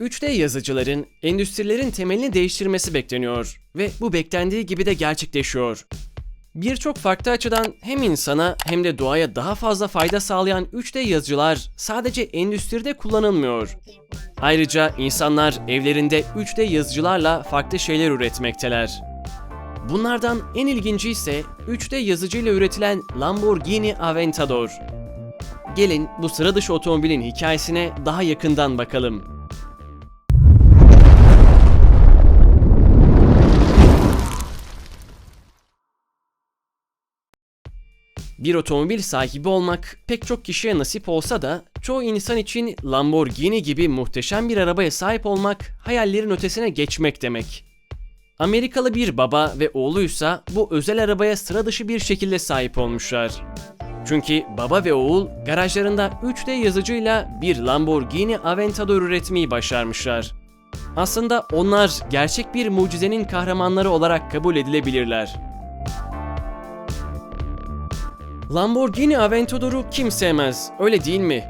3D yazıcıların endüstrilerin temelini değiştirmesi bekleniyor ve bu beklendiği gibi de gerçekleşiyor. Birçok farklı açıdan hem insana hem de doğaya daha fazla fayda sağlayan 3D yazıcılar sadece endüstride kullanılmıyor. Ayrıca insanlar evlerinde 3D yazıcılarla farklı şeyler üretmekteler. Bunlardan en ilginci ise 3D yazıcıyla üretilen Lamborghini Aventador. Gelin bu sıra dışı otomobilin hikayesine daha yakından bakalım. Bir otomobil sahibi olmak pek çok kişiye nasip olsa da çoğu insan için Lamborghini gibi muhteşem bir arabaya sahip olmak hayallerin ötesine geçmek demek. Amerikalı bir baba ve oğluysa bu özel arabaya sıra dışı bir şekilde sahip olmuşlar. Çünkü baba ve oğul garajlarında 3D yazıcıyla bir Lamborghini Aventador üretmeyi başarmışlar. Aslında onlar gerçek bir mucizenin kahramanları olarak kabul edilebilirler. Lamborghini Aventador'u kim sevmez, öyle değil mi?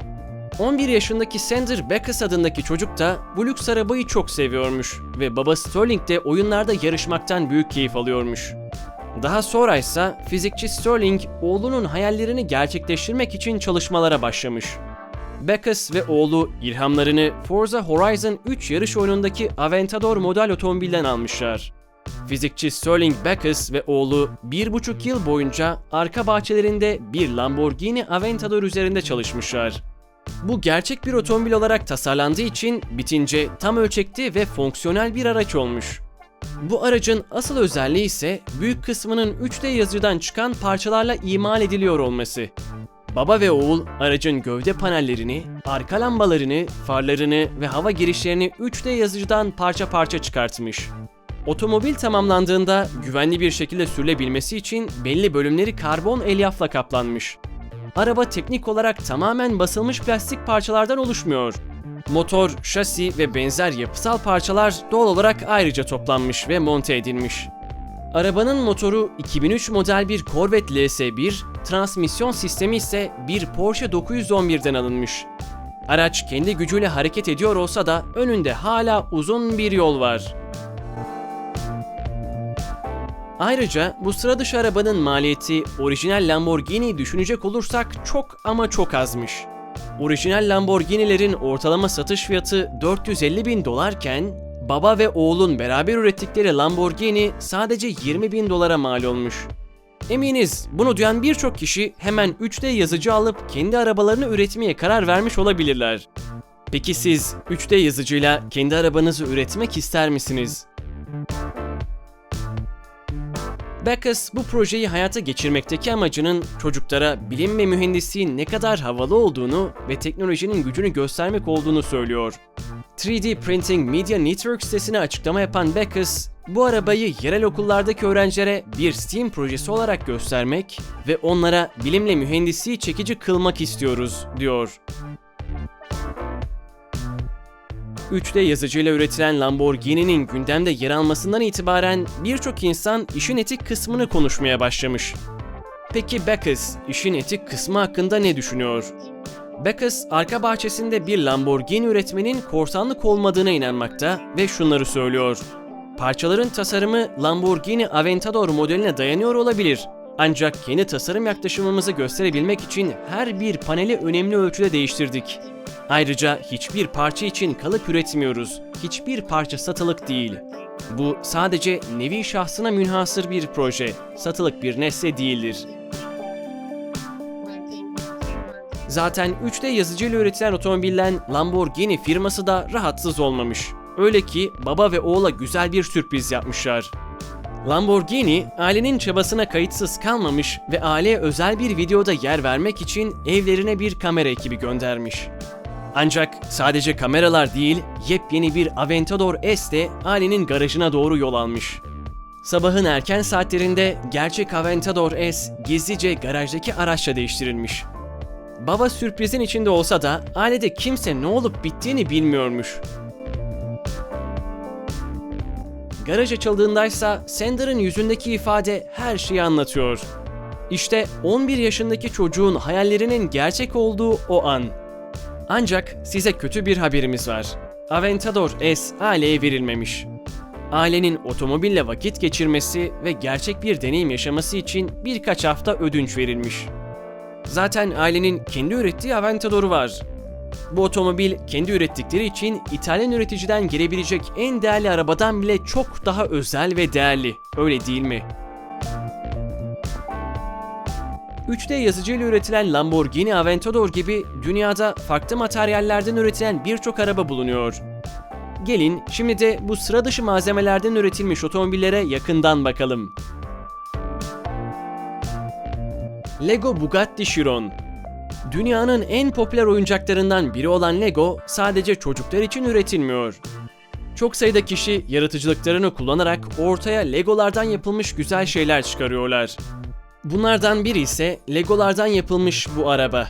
11 yaşındaki Sander Backus adındaki çocuk da bu lüks arabayı çok seviyormuş ve baba Sterling de oyunlarda yarışmaktan büyük keyif alıyormuş. Daha sonra ise fizikçi Sterling oğlunun hayallerini gerçekleştirmek için çalışmalara başlamış. Backus ve oğlu ilhamlarını Forza Horizon 3 yarış oyunundaki Aventador model otomobilden almışlar. Fizikçi Sterling Backus ve oğlu bir buçuk yıl boyunca arka bahçelerinde bir Lamborghini Aventador üzerinde çalışmışlar. Bu gerçek bir otomobil olarak tasarlandığı için bitince tam ölçekli ve fonksiyonel bir araç olmuş. Bu aracın asıl özelliği ise büyük kısmının 3D yazıcıdan çıkan parçalarla imal ediliyor olması. Baba ve oğul aracın gövde panellerini, arka lambalarını, farlarını ve hava girişlerini 3D yazıcıdan parça parça çıkartmış. Otomobil tamamlandığında güvenli bir şekilde sürülebilmesi için belli bölümleri karbon elyafla kaplanmış. Araba teknik olarak tamamen basılmış plastik parçalardan oluşmuyor. Motor, şasi ve benzer yapısal parçalar doğal olarak ayrıca toplanmış ve monte edilmiş. Arabanın motoru 2003 model bir Corvette LS1, transmisyon sistemi ise bir Porsche 911'den alınmış. Araç kendi gücüyle hareket ediyor olsa da önünde hala uzun bir yol var. Ayrıca bu sıra dışı arabanın maliyeti orijinal Lamborghini düşünecek olursak çok ama çok azmış. Orijinal Lamborghini'lerin ortalama satış fiyatı 450 bin dolarken baba ve oğlun beraber ürettikleri Lamborghini sadece 20 bin dolara mal olmuş. Eminiz bunu duyan birçok kişi hemen 3D yazıcı alıp kendi arabalarını üretmeye karar vermiş olabilirler. Peki siz 3D yazıcıyla kendi arabanızı üretmek ister misiniz? Backus bu projeyi hayata geçirmekteki amacının çocuklara bilim ve mühendisliğin ne kadar havalı olduğunu ve teknolojinin gücünü göstermek olduğunu söylüyor. 3D Printing Media Network sitesine açıklama yapan Backus, bu arabayı yerel okullardaki öğrencilere bir STEAM projesi olarak göstermek ve onlara bilimle mühendisliği çekici kılmak istiyoruz, diyor. 3D yazıcıyla üretilen Lamborghini'nin gündemde yer almasından itibaren birçok insan işin etik kısmını konuşmaya başlamış. Peki Backus işin etik kısmı hakkında ne düşünüyor? Backus arka bahçesinde bir Lamborghini üretmenin korsanlık olmadığına inanmakta ve şunları söylüyor. Parçaların tasarımı Lamborghini Aventador modeline dayanıyor olabilir. Ancak kendi tasarım yaklaşımımızı gösterebilmek için her bir paneli önemli ölçüde değiştirdik. Ayrıca hiçbir parça için kalıp üretmiyoruz. Hiçbir parça satılık değil. Bu sadece nevi şahsına münhasır bir proje. Satılık bir nesne değildir. Zaten 3D yazıcıyla üretilen otomobilden Lamborghini firması da rahatsız olmamış. Öyle ki baba ve oğula güzel bir sürpriz yapmışlar. Lamborghini ailenin çabasına kayıtsız kalmamış ve aileye özel bir videoda yer vermek için evlerine bir kamera ekibi göndermiş. Ancak sadece kameralar değil, yepyeni bir Aventador S de ailenin garajına doğru yol almış. Sabahın erken saatlerinde gerçek Aventador S gizlice garajdaki araçla değiştirilmiş. Baba sürprizin içinde olsa da ailede kimse ne olup bittiğini bilmiyormuş. Garaj açıldığındaysa Sander'ın yüzündeki ifade her şeyi anlatıyor. İşte 11 yaşındaki çocuğun hayallerinin gerçek olduğu o an. Ancak size kötü bir haberimiz var. Aventador S aileye verilmemiş. Ailenin otomobille vakit geçirmesi ve gerçek bir deneyim yaşaması için birkaç hafta ödünç verilmiş. Zaten ailenin kendi ürettiği Aventador'u var. Bu otomobil kendi ürettikleri için İtalyan üreticiden gelebilecek en değerli arabadan bile çok daha özel ve değerli. Öyle değil mi? 3D yazıcıyla üretilen Lamborghini Aventador gibi dünyada farklı materyallerden üretilen birçok araba bulunuyor. Gelin şimdi de bu sıra dışı malzemelerden üretilmiş otomobillere yakından bakalım. Lego Bugatti Chiron Dünyanın en popüler oyuncaklarından biri olan Lego sadece çocuklar için üretilmiyor. Çok sayıda kişi yaratıcılıklarını kullanarak ortaya Legolardan yapılmış güzel şeyler çıkarıyorlar. Bunlardan biri ise Legolardan yapılmış bu araba.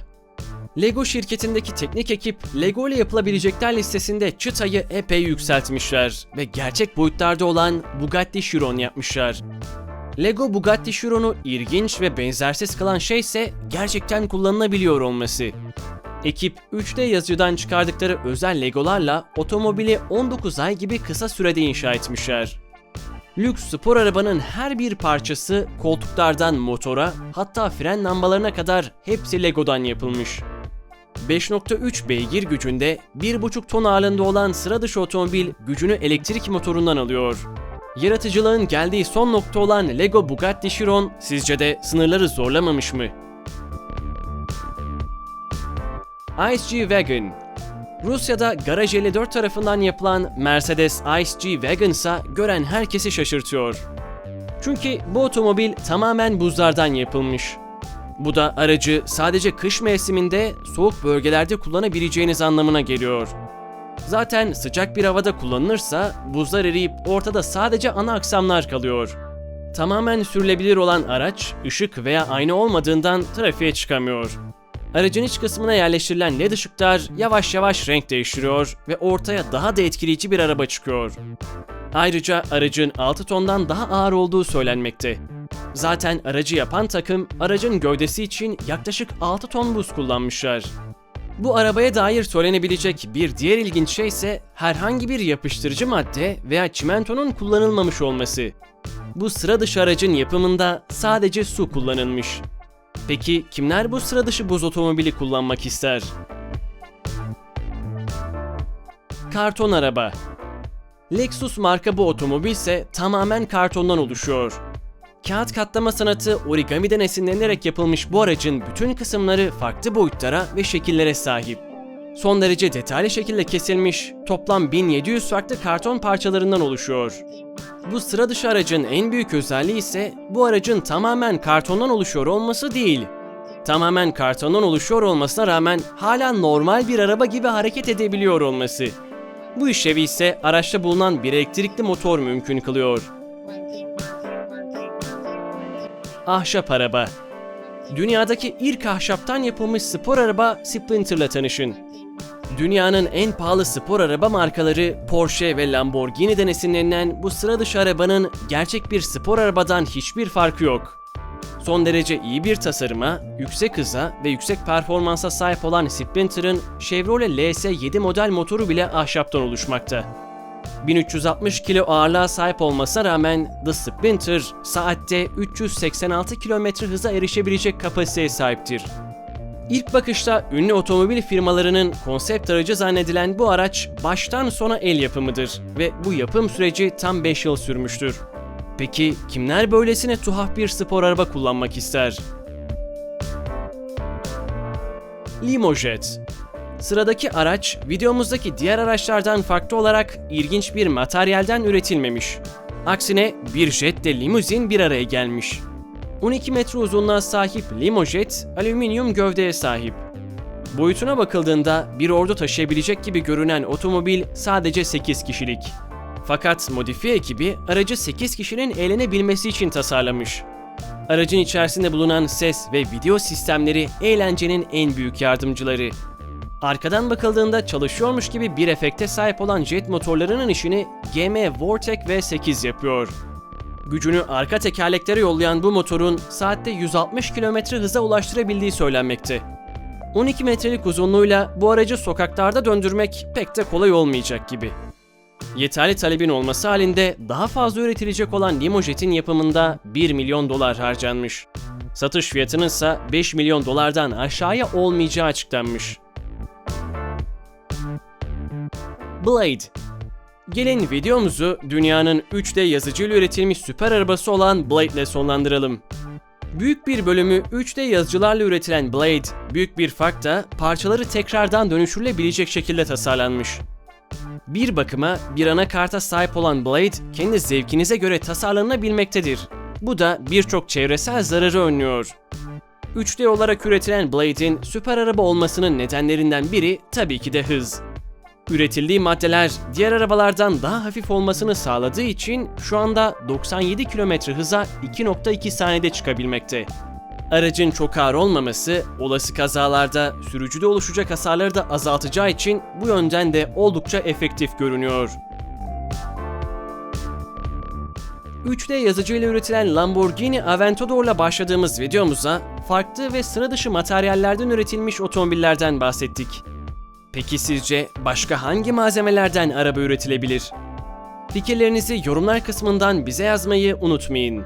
Lego şirketindeki teknik ekip Lego ile yapılabilecekler listesinde çıtayı epey yükseltmişler ve gerçek boyutlarda olan Bugatti Chiron yapmışlar. Lego Bugatti Chiron'u ilginç ve benzersiz kılan şey ise gerçekten kullanılabiliyor olması. Ekip 3D yazıcıdan çıkardıkları özel Legolarla otomobili 19 ay gibi kısa sürede inşa etmişler. Lüks spor arabanın her bir parçası koltuklardan motora hatta fren lambalarına kadar hepsi Lego'dan yapılmış. 5.3 beygir gücünde 1.5 ton ağırlığında olan sıra dışı otomobil gücünü elektrik motorundan alıyor. Yaratıcılığın geldiği son nokta olan Lego Bugatti Chiron sizce de sınırları zorlamamış mı? Ice G Wagon Rusya'da Garaj 54 tarafından yapılan Mercedes Ice Wagon ise gören herkesi şaşırtıyor. Çünkü bu otomobil tamamen buzlardan yapılmış. Bu da aracı sadece kış mevsiminde soğuk bölgelerde kullanabileceğiniz anlamına geliyor. Zaten sıcak bir havada kullanılırsa buzlar eriyip ortada sadece ana aksamlar kalıyor. Tamamen sürülebilir olan araç ışık veya ayna olmadığından trafiğe çıkamıyor. Aracın iç kısmına yerleştirilen led ışıklar yavaş yavaş renk değiştiriyor ve ortaya daha da etkileyici bir araba çıkıyor. Ayrıca aracın 6 tondan daha ağır olduğu söylenmekte. Zaten aracı yapan takım aracın gövdesi için yaklaşık 6 ton buz kullanmışlar. Bu arabaya dair söylenebilecek bir diğer ilginç şey ise herhangi bir yapıştırıcı madde veya çimentonun kullanılmamış olması. Bu sıra dışı aracın yapımında sadece su kullanılmış. Peki kimler bu sıra dışı buz otomobili kullanmak ister? Karton araba. Lexus marka bu otomobil ise tamamen kartondan oluşuyor. Kağıt katlama sanatı origamiden esinlenerek yapılmış bu aracın bütün kısımları farklı boyutlara ve şekillere sahip. Son derece detaylı şekilde kesilmiş, toplam 1700 farklı karton parçalarından oluşuyor. Bu sıra dışı aracın en büyük özelliği ise bu aracın tamamen kartondan oluşuyor olması değil. Tamamen kartondan oluşuyor olmasına rağmen hala normal bir araba gibi hareket edebiliyor olması. Bu işlevi ise araçta bulunan bir elektrikli motor mümkün kılıyor. Ahşap araba. Dünyadaki ilk ahşaptan yapılmış spor araba Sprinter'la tanışın. Dünyanın en pahalı spor araba markaları Porsche ve Lamborghini'den esinlenen bu sıra dışı arabanın gerçek bir spor arabadan hiçbir farkı yok. Son derece iyi bir tasarıma, yüksek hıza ve yüksek performansa sahip olan Sprinter'ın Chevrolet LS7 model motoru bile ahşaptan oluşmakta. 1360 kilo ağırlığa sahip olmasına rağmen The Sprinter saatte 386 km hıza erişebilecek kapasiteye sahiptir. İlk bakışta ünlü otomobil firmalarının konsept aracı zannedilen bu araç baştan sona el yapımıdır ve bu yapım süreci tam 5 yıl sürmüştür. Peki kimler böylesine tuhaf bir spor araba kullanmak ister? Limojet Sıradaki araç videomuzdaki diğer araçlardan farklı olarak ilginç bir materyalden üretilmemiş. Aksine bir jetle limuzin bir araya gelmiş. 12 metre uzunluğa sahip Limojet, alüminyum gövdeye sahip. Boyutuna bakıldığında bir ordu taşıyabilecek gibi görünen otomobil sadece 8 kişilik. Fakat modifiye ekibi aracı 8 kişinin eğlenebilmesi için tasarlamış. Aracın içerisinde bulunan ses ve video sistemleri eğlencenin en büyük yardımcıları. Arkadan bakıldığında çalışıyormuş gibi bir efekte sahip olan jet motorlarının işini GM Vortec V8 yapıyor. Gücünü arka tekerleklere yollayan bu motorun saatte 160 km hıza ulaştırabildiği söylenmekte. 12 metrelik uzunluğuyla bu aracı sokaklarda döndürmek pek de kolay olmayacak gibi. Yeterli talebin olması halinde daha fazla üretilecek olan Limojet'in yapımında 1 milyon dolar harcanmış. Satış fiyatının ise 5 milyon dolardan aşağıya olmayacağı açıklanmış. Blade Gelin videomuzu dünyanın 3D yazıcıyla üretilmiş süper arabası olan Blade ile sonlandıralım. Büyük bir bölümü 3D yazıcılarla üretilen Blade, büyük bir farkla parçaları tekrardan dönüştürülebilecek şekilde tasarlanmış. Bir bakıma bir anakarta sahip olan Blade, kendi zevkinize göre tasarlanabilmektedir. Bu da birçok çevresel zararı önlüyor. 3D olarak üretilen Blade'in süper araba olmasının nedenlerinden biri tabii ki de hız. Üretildiği maddeler diğer arabalardan daha hafif olmasını sağladığı için şu anda 97 km hıza 2.2 saniyede çıkabilmekte. Aracın çok ağır olmaması, olası kazalarda sürücüde oluşacak hasarları da azaltacağı için bu yönden de oldukça efektif görünüyor. 3D yazıcıyla üretilen Lamborghini Aventador'la başladığımız videomuza farklı ve sıra dışı materyallerden üretilmiş otomobillerden bahsettik. Peki sizce başka hangi malzemelerden araba üretilebilir? Fikirlerinizi yorumlar kısmından bize yazmayı unutmayın.